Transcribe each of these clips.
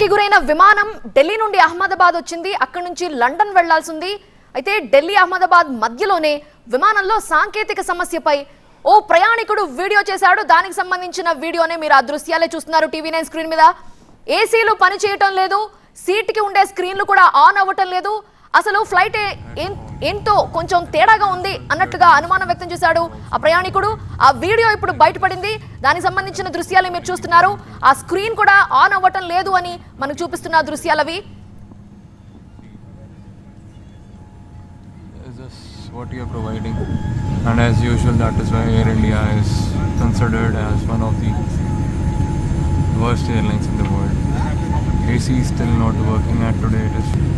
కి గురైన విమానం ఢిల్లీ నుండి అహ్మదాబాద్ వచ్చింది. అక్కడి నుంచి లండన్ వెళ్ళాల్సింది. అయితే ఢిల్లీ అహ్మదాబాద్ మధ్యలోనే విమానంలో సాంకేతిక సమస్యపై ఓ ప్రయాణికుడు వీడియో చేశాడు. దానికి సంబంధించిన వీడియోనే మీరు ఆ దృశ్యాలే చూస్తున్నారు టీవీ నైన్ స్క్రీన్ మీద. ఏసీలు పనిచేయటం లేదు. సీట్కి ఉండే స్క్రీన్లు కూడా ఆన్ అవ్వటం లేదు. అసలు ఫ్లైట్ ఏం- ఏంటో కొంచెం తేడాగా ఉంది అన్నట్లుగా అనుమానం వ్యక్తం చేశాడు ఆ ప్రయాణికుడు ఆ వీడియో ఇప్పుడు బయటపడింది దానికి సంబంధించిన దృశ్యాలు మీరు చూస్తున్నారు ఆ స్క్రీన్ కూడా ఆన్ అవ్వటం లేదు అని మనకు చూపిస్తున్న దృశ్యాలు అవి what you are providing? And as usual, that is why Air India is considered as one of the worst airlines in the world. AC is still not working at today. It is.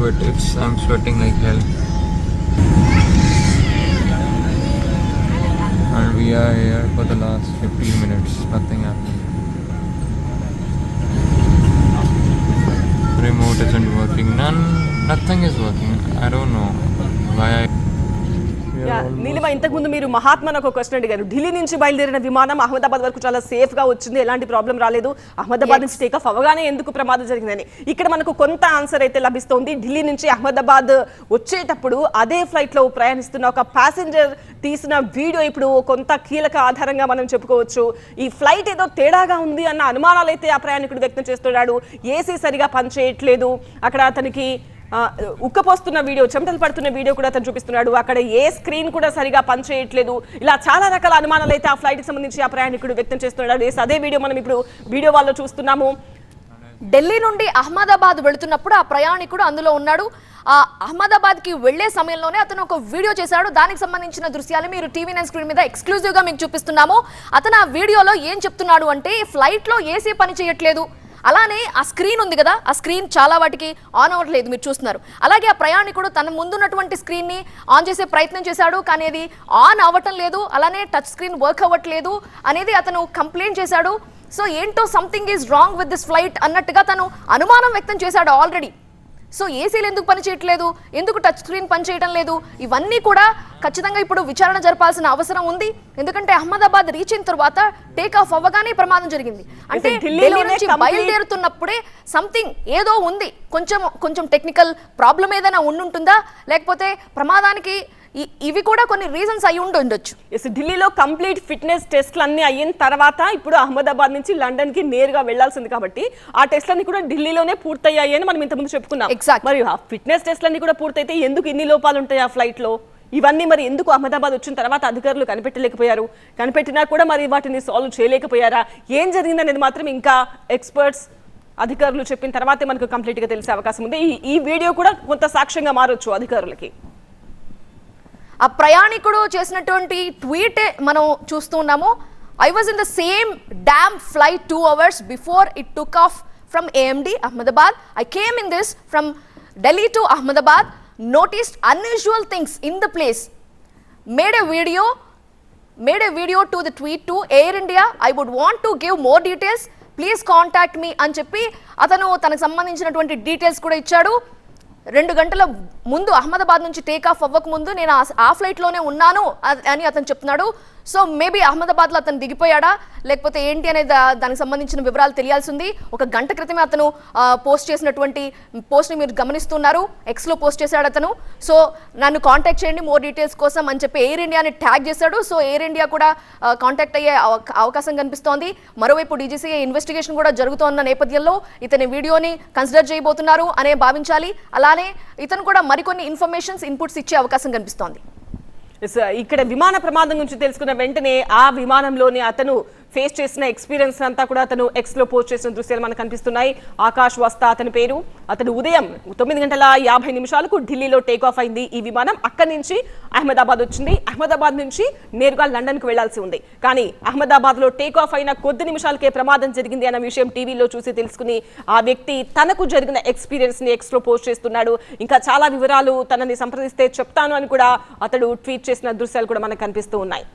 Sweat. It's I'm sweating like hell. And we are here for the last 15 minutes. Nothing happened. Remote isn't working. None. Nothing is working. I don't know why. I, Neelima ఇంతకు ముందు మీరు మహాత్మను ఒక question అడిగారు. ఢిల్లీ నుంచి బయలుదేరిన విమానం అహ్మదాబాద్ వరకు చాలా సేఫ్గా వచ్చింది. ఎలాంటి ప్రాబ్లం రాలేదు. అహ్మదాబాద్ నుంచి టేక్ ఆఫ్ అవగానే ఎందుకు ప్రమాదం జరిగిందని. ఇక్కడ మనకు కొంత ఆన్సర్ అయితే లభిస్తోంది. ఢిల్లీ నుంచి అహ్మదాబాద్ వచ్చేటప్పుడు అదే ఫ్లైట్లో ప్రయాణిస్తున్న ఒక ప్యాసింజర్ తీసిన వీడియో ఇప్పుడు కొంత కీలక ఆధారంగా మనం చెప్పుకోవచ్చు. ఈ ఫ్లైట్ ఏదో తేడాగా ఉంది అన్న అనుమానాలు అయితే ఆ ప్రయాణికుడు వ్యక్తం చేస్తున్నాడు. ఏసీ సరిగా పనిచేయట్లేదు. అక్కడ అతనికి ఉక్కపోస్తున్న వీడియో చెమటలు పడుతున్న వీడియో కూడా అతను చూపిస్తున్నాడు. అక్కడ ఏ స్క్రీన్ కూడా సరిగా పనిచేయట్లేదు. ఇలా చాలా రకాల అనుమానాలు అయితే ఆ ఫ్లైట్కి సంబంధించి ఆ ప్రయాణికుడు వ్యక్తం చేస్తున్నాడు. అదే వీడియో మనం ఇప్పుడు వీడియో వాళ్ళు చూస్తున్నాము. ఢిల్లీ నుండి అహ్మదాబాద్ వెళుతున్నప్పుడు ఆ ప్రయాణికుడు అందులో ఉన్నాడు. ఆ అహ్మదాబాద్కి వెళ్ళే సమయంలోనే అతను ఒక వీడియో చేశాడు. దానికి సంబంధించిన దృశ్యాలు మీరు టీవీ నైన్ స్క్రీన్ మీద ఎక్స్క్లూజివ్గా మీకు చూపిస్తున్నాము. అతను ఆ వీడియోలో ఏం చెప్తున్నాడు అంటే ఫ్లైట్లో ఏసీ పని చేయట్లేదు. అలానే ఆ స్క్రీన్ ఉంది కదా ఆ స్క్రీన్ చాలా వాటికి ఆన్ అవ్వట్లేదు మీరు చూస్తున్నారు. అలాగే ఆ ప్రయాణికుడు తన ముందున్నటువంటి స్క్రీన్ని ఆన్ చేసే ప్రయత్నం చేశాడు కానీ అది ఆన్ అవ్వటం లేదు అలానే టచ్ స్క్రీన్ వర్క్ అవ్వట్లేదు అనేది అతను కంప్లైంట్ చేశాడు. సో ఏంటో something is wrong with this flight అన్నట్టుగా తను అనుమానం వ్యక్తం చేశాడు ఆల్రెడీ సో ఏసీలు ఎందుకు పనిచేయట్లేదు ఎందుకు టచ్ స్క్రీన్ పనిచేయడం లేదు? ఇవన్నీ కూడా ఖచ్చితంగా ఇప్పుడు విచారణ జరపాల్సిన అవసరం ఉంది. ఎందుకంటే అహ్మదాబాద్ రీచ్ అయిన తర్వాత టేక్ ఆఫ్ అవ్వగానే ప్రమాదం జరిగింది. అంటే ఢిల్లీ నుంచి బయలుదేరుతున్నప్పుడే సంథింగ్ ఏదో ఉంది. కొంచెం కొంచెం టెక్నికల్ ప్రాబ్లం ఏదైనా ఉండుంటుందా? లేకపోతే ప్రమాదానికి ఇవి కూడా కొన్ని రీజన్స్ అయి ఉండి ఉండొచ్చు. ఎస్ ఢిల్లీలో కంప్లీట్ ఫిట్నెస్ టెస్ట్లు అన్ని అయిన తర్వాత ఇప్పుడు అహ్మదాబాద్ నుంచి లండన్కి నేరుగా వెళ్ళాల్సింది కాబట్టి ఆ టెస్ట్లన్నీ కూడా ఢిల్లీలోనే పూర్తయ్యాయి అని మనం ఇంతకుముందు చెప్పుకున్నాం. Exact. మరి ఆ ఫిట్నెస్ టెస్ట్లన్నీ కూడా పూర్తయితే ఎందుకు ఇన్ని లోపాలు ఉంటాయి ఆ ఫ్లైట్లో ఇవన్నీ మరి ఎందుకు అహ్మదాబాద్ వచ్చిన తర్వాత అధికారులు కనిపెట్టలేకపోయారు? కనిపెట్టినా కూడా మరి వాటిని సాల్వ్ చేయలేకపోయారా? ఏం జరిగింది అనేది మాత్రం ఇంకా ఎక్స్పర్ట్స్ అధికారులు చెప్పిన తర్వాతే మనకు కంప్లీట్గా తెలిసే అవకాశం ఉంది. ఈ- ఈ వీడియో కూడా కొంత సాక్ష్యంగా మారొచ్చు అధికారులకి. ఆ ప్రయాణికుడు చేసినటువంటి ట్వీట్ మనం చూస్తున్నాము I was in the same damn flight two hours before it took off from AMD Ahmedabad I came in this from Delhi to Ahmedabad noticed unusual things in the place made a video made a video to the tweet to Air India. I would want to give more details. Please contact me అని చెప్పి అతను తనకు సంబంధించినటువంటి details కూడా ఇచ్చాడు రెండు గంటల ముందు అహ్మదాబాద్ నుంచి టేక్ ఆఫ్ అవ్వక ముందు నేను ఆ- ఫ్లైట్లోనే ఉన్నాను అని అతను చెప్తున్నాడు. సో మేబీ అహ్మదాబాద్లో అతను దిగిపోయాడా? లేకపోతే ఏంటి అనేది దానికి సంబంధించిన వివరాలు తెలియాల్సింది. ఒక గంట క్రితమే అతను పోస్ట్ చేసినటువంటి పోస్ట్ని మీరు గమనిస్తున్నారు. ఎక్స్లో పోస్ట్ చేశాడు అతను. సో నన్ను కాంటాక్ట్ చేయండి మోర్ డీటెయిల్స్ కోసం అని చెప్పి ఎయిర్ ఇండియాని ట్యాగ్ చేశాడు. సో ఎయిర్ ఇండియా కూడా కాంటాక్ట్ అయ్యే అవకాశం కనిపిస్తోంది. మరోవైపు డీజీసీ ఇన్వెస్టిగేషన్ కూడా జరుగుతోన్న నేపథ్యంలో ఇతని వీడియోని కన్సిడర్ చేయబోతున్నారు అనే భావించాలి. అలా అలానే ఇతను కూడా మరికొన్ని ఇన్ఫర్మేషన్స్ ఇన్పుట్స్ ఇచ్చే అవకాశం కనిపిస్తోంది. ఇక్కడ విమాన ప్రమాదం గురించి తెలుసుకున్న వెంటనే ఆ విమానంలోని అతను ఫేస్ చేసిన ఎక్స్పీరియన్స్ అంతా కూడా అతను ఎక్స్లో పోస్ట్ చేసిన దృశ్యాలు మనకు కనిపిస్తున్నాయి. ఆకాష్ వస్తా అతని పేరు. అతను ఉదయం తొమ్మిది గంటల యాభై నిమిషాలకు ఢిల్లీలో టేక్ ఆఫ్ అయింది. ఈ విమానం అక్కడి నుంచి అహ్మదాబాద్ వచ్చింది. అహ్మదాబాద్ నుంచి నేరుగా లండన్కు వెళ్ళాల్సి ఉంది. కానీ అహ్మదాబాద్లో టేక్ ఆఫ్ అయిన కొద్ది నిమిషాలకే ప్రమాదం జరిగింది అన్న విషయం టీవీలో చూసి తెలుసుకుని ఆ వ్యక్తి తనకు జరిగిన ఎక్స్పీరియన్స్ని ఎక్స్లో పోస్ట్ చేస్తున్నాడు. ఇంకా చాలా వివరాలు తనని సంప్రదిస్తే చెప్తాను అని కూడా అతడు ట్వీట్ చేసిన దృశ్యాలు కూడా మనకు కనిపిస్తూ ఉన్నాయి.